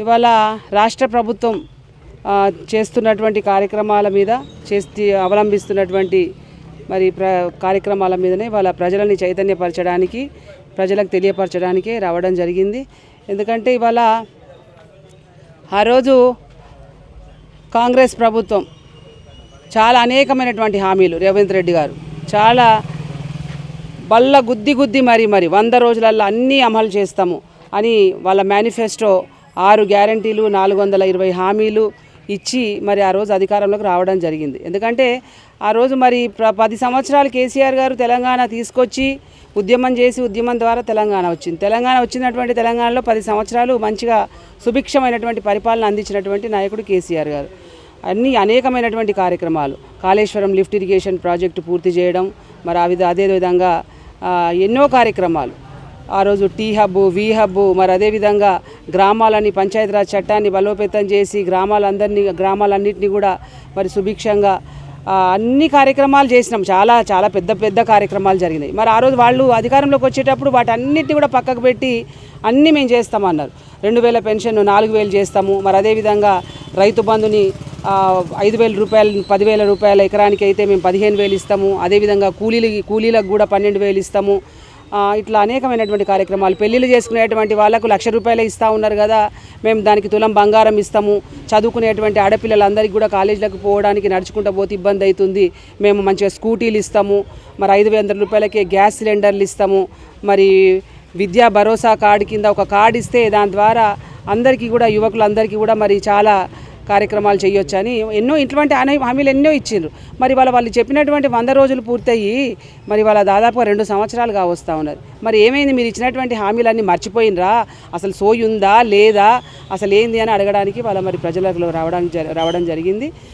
ఇవాళ రాష్ట్ర ప్రభుత్వం చేస్తున్నటువంటి కార్యక్రమాల మీద చేసి అవలంబిస్తున్నటువంటి మరి ప్ర కార్యక్రమాల మీదనే వాళ్ళ ప్రజలని చైతన్యపరచడానికి ప్రజలకు తెలియపరచడానికే రావడం జరిగింది. ఎందుకంటే ఇవాళ ఆ రోజు కాంగ్రెస్ ప్రభుత్వం చాలా అనేకమైనటువంటి హామీలు రేవంత్ రెడ్డి గారు. చాలా బల్ల గుద్ది గుద్ది మరి మరి వంద రోజులల్లో అన్నీ అమలు చేస్తాము అని వాళ్ళ మేనిఫెస్టో ఆరు గ్యారంటీలు నాలుగు వందల ఇరవై హామీలు ఇచ్చి మరి ఆ రోజు అధికారంలోకి రావడం జరిగింది. ఎందుకంటే ఆ రోజు మరి పది సంవత్సరాలు కేసీఆర్ గారు తెలంగాణ తీసుకొచ్చి ఉద్యమం చేసి ఉద్యమం ద్వారా తెలంగాణ వచ్చింది. తెలంగాణ వచ్చినటువంటి తెలంగాణలో పది సంవత్సరాలు మంచిగా సుభిక్షమైనటువంటి పరిపాలన అందించినటువంటి నాయకుడు కేసీఆర్ గారు. అన్ని అనేకమైనటువంటి కార్యక్రమాలు కాళేశ్వరం లిఫ్ట్ ఇరిగేషన్ ప్రాజెక్టు పూర్తి చేయడం మరి ఆ విధ అదే విధంగా ఎన్నో కార్యక్రమాలు ఆ రోజు టీ హబ్ వి హబ్ మరి అదేవిధంగా గ్రామాలని పంచాయతీరాజ్ చట్టాన్ని బలోపేతం చేసి గ్రామాలందరినీ గ్రామాలన్నింటినీ కూడా మరి సుభిక్షంగా అన్ని కార్యక్రమాలు చేసినాం. చాలా చాలా పెద్ద పెద్ద కార్యక్రమాలు జరిగినాయి. మరి ఆ రోజు వాళ్ళు అధికారంలోకి వచ్చేటప్పుడు వాటన్నిటిని కూడా పక్కకు పెట్టి అన్నీ మేము చేస్తామన్నారు రెండు వేల పెన్షన్ నాలుగు వేలు చేస్తాము. మరి అదేవిధంగా రైతు బంధుని ఐదు వేల రూపాయలు పదివేల రూపాయల ఎకరానికి అయితే మేము పదిహేను వేలు ఇస్తాము. అదేవిధంగా కూలీలకి కూలీలకు కూడా పన్నెండు వేలు ఇస్తాము. ఇట్లా అనేకమైనటువంటి కార్యక్రమాలు. పెళ్ళిళ్ళు చేసుకునేటువంటి వాళ్ళకు లక్ష రూపాయలు ఇస్తూ ఉన్నారు కదా. మేము దానికి తులం బంగారం ఇస్తాము. చదువుకునేటువంటి ఆడపిల్లలందరికీ కూడా కాలేజీలకు పోవడానికి నడుచుకుంటూ పోతే ఇబ్బంది అవుతుంది. మేము మంచిగా స్కూటీలు ఇస్తాము. మరి ఐదు వందల రూపాయలకే గ్యాస్ సిలిండర్లు ఇస్తాము. మరి విద్యా భరోసా కార్డు కింద ఒక కార్డు ఇస్తే దాని ద్వారా అందరికీ కూడా యువకులందరికీ కూడా మరి చాలా కార్యక్రమాలు చేయొచ్చని ఎన్నో ఇటువంటి అనే హామీలు ఎన్నో ఇచ్చిండ్రు. మరి వాళ్ళ వాళ్ళు చెప్పినటువంటి వంద రోజులు పూర్తయ్యి మరి వాళ్ళ దాదాపుగా రెండు సంవత్సరాలుగా వస్తూ ఉన్నారు. మరి ఏమైంది? మీరు ఇచ్చినటువంటి హామీలన్నీ మర్చిపోయినరా? అసలు సోయి ఉందా? లేదా? అసలు ఏంది అని అడగడానికి వాళ్ళ మరి ప్రజలకు రావడానికి రావడం జరిగింది.